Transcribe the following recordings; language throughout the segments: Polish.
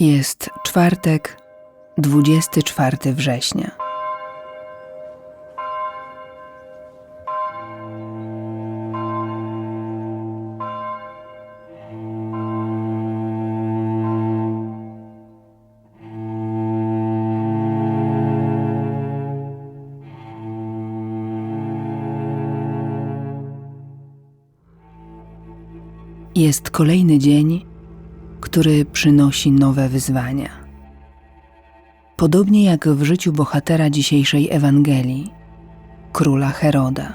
Jest czwartek, 24 września. Jest kolejny dzień, który przynosi nowe wyzwania. Podobnie jak w życiu bohatera dzisiejszej Ewangelii, króla Heroda.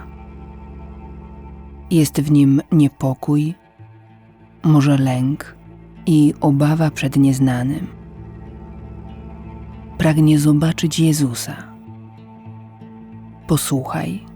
Jest w nim niepokój, może lęk i obawa przed nieznanym. Pragnie zobaczyć Jezusa. Posłuchaj.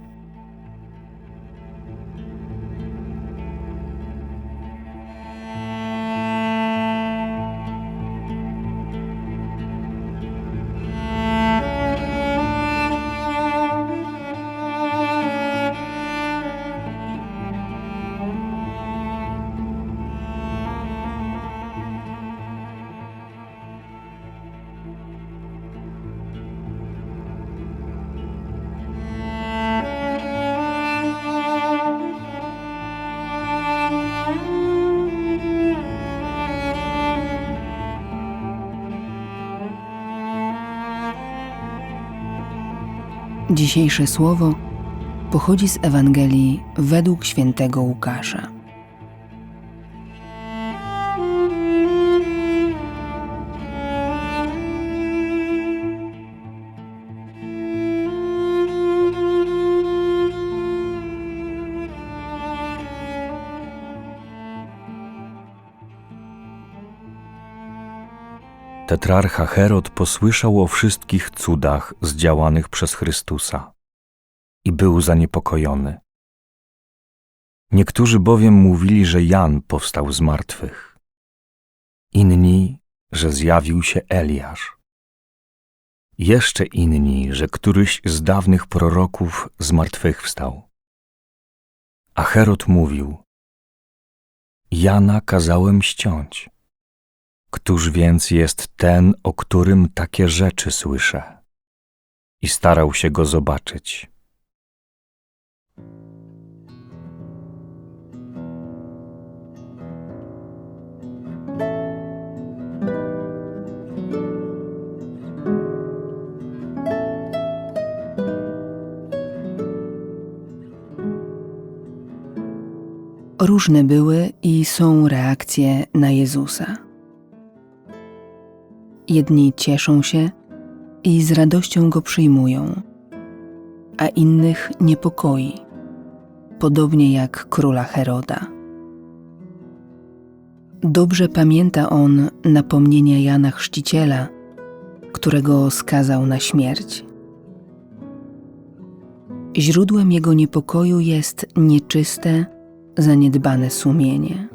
Dzisiejsze słowo pochodzi z Ewangelii według świętego Łukasza. Tetrarcha Herod posłyszał o wszystkich cudach zdziałanych przez Chrystusa i był zaniepokojony. Niektórzy bowiem mówili, że Jan powstał z martwych, inni, że zjawił się Eliasz, jeszcze inni, że któryś z dawnych proroków zmartwychwstał. A Herod mówił: Jana kazałem ściąć. Któż więc jest ten, o którym takie rzeczy słyszę? I starał się go zobaczyć. Różne były i są reakcje na Jezusa. Jedni cieszą się i z radością go przyjmują, a innych niepokoi, podobnie jak króla Heroda. Dobrze pamięta on napomnienia Jana Chrzciciela, którego skazał na śmierć. Źródłem jego niepokoju jest nieczyste, zaniedbane sumienie.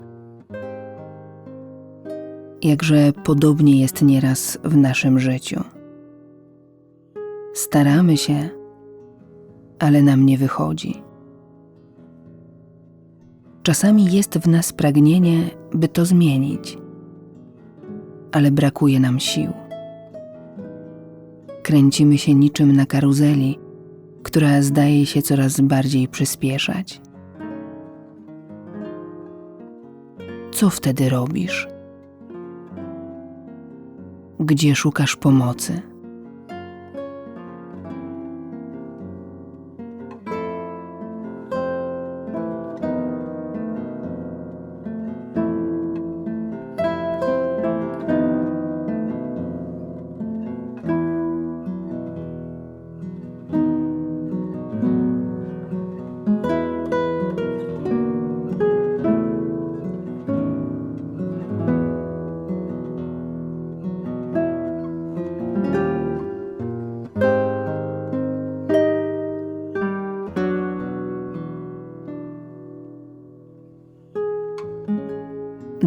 Jakże podobnie jest nieraz w naszym życiu. Staramy się, ale nam nie wychodzi. Czasami jest w nas pragnienie, by to zmienić, ale brakuje nam sił. Kręcimy się niczym na karuzeli, która zdaje się coraz bardziej przyspieszać. Co wtedy robisz? Gdzie szukasz pomocy?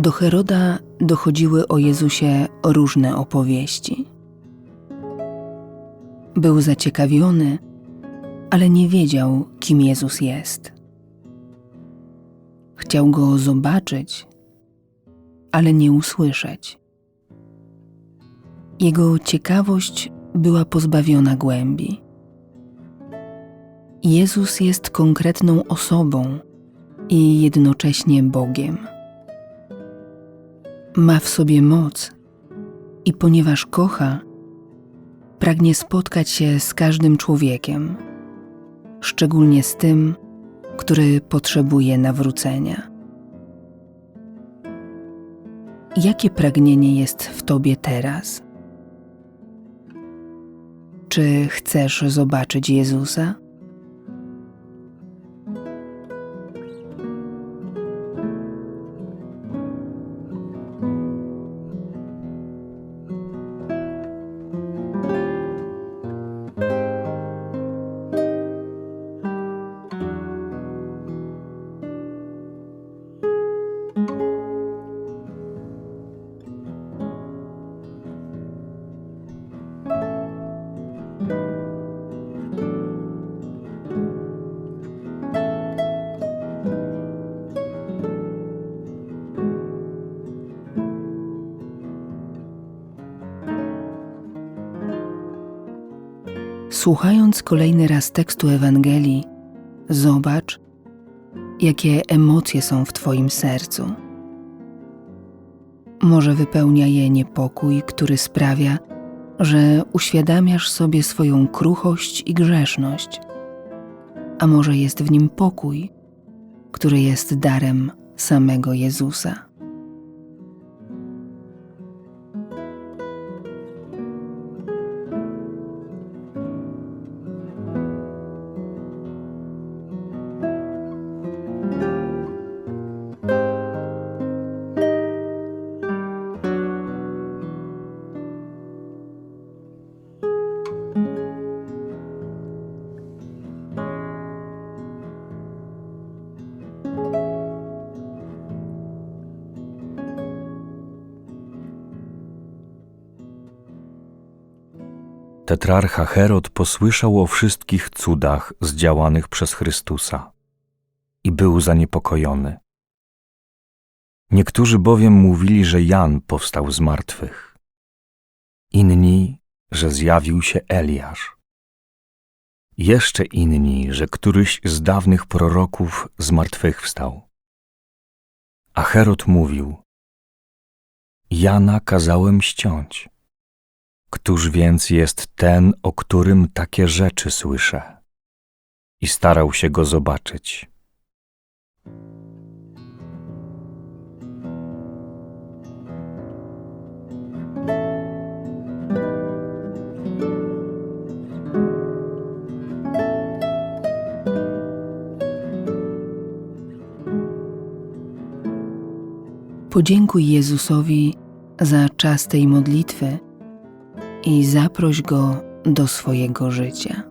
Do Heroda dochodziły o Jezusie różne opowieści. Był zaciekawiony, ale nie wiedział, kim Jezus jest. Chciał go zobaczyć, ale nie usłyszeć. Jego ciekawość była pozbawiona głębi. Jezus jest konkretną osobą i jednocześnie Bogiem. Ma w sobie moc i ponieważ kocha, pragnie spotkać się z każdym człowiekiem, szczególnie z tym, który potrzebuje nawrócenia. Jakie pragnienie jest w tobie teraz? Czy chcesz zobaczyć Jezusa? Słuchając kolejny raz tekstu Ewangelii, zobacz, jakie emocje są w Twoim sercu. Może wypełnia je niepokój, który sprawia, że uświadamiasz sobie swoją kruchość i grzeszność, a może jest w nim pokój, który jest darem samego Jezusa. Tetrarcha Herod posłyszał o wszystkich cudach zdziałanych przez Chrystusa i był zaniepokojony. Niektórzy bowiem mówili, że Jan powstał z martwych, inni, że zjawił się Eliasz, jeszcze inni, że któryś z dawnych proroków zmartwychwstał. A Herod mówił: Jana kazałem ściąć. Któż więc jest ten, o którym takie rzeczy słyszę? I starał się go zobaczyć. Podziękuj Jezusowi za czas tej modlitwy i zaproś Go do swojego życia.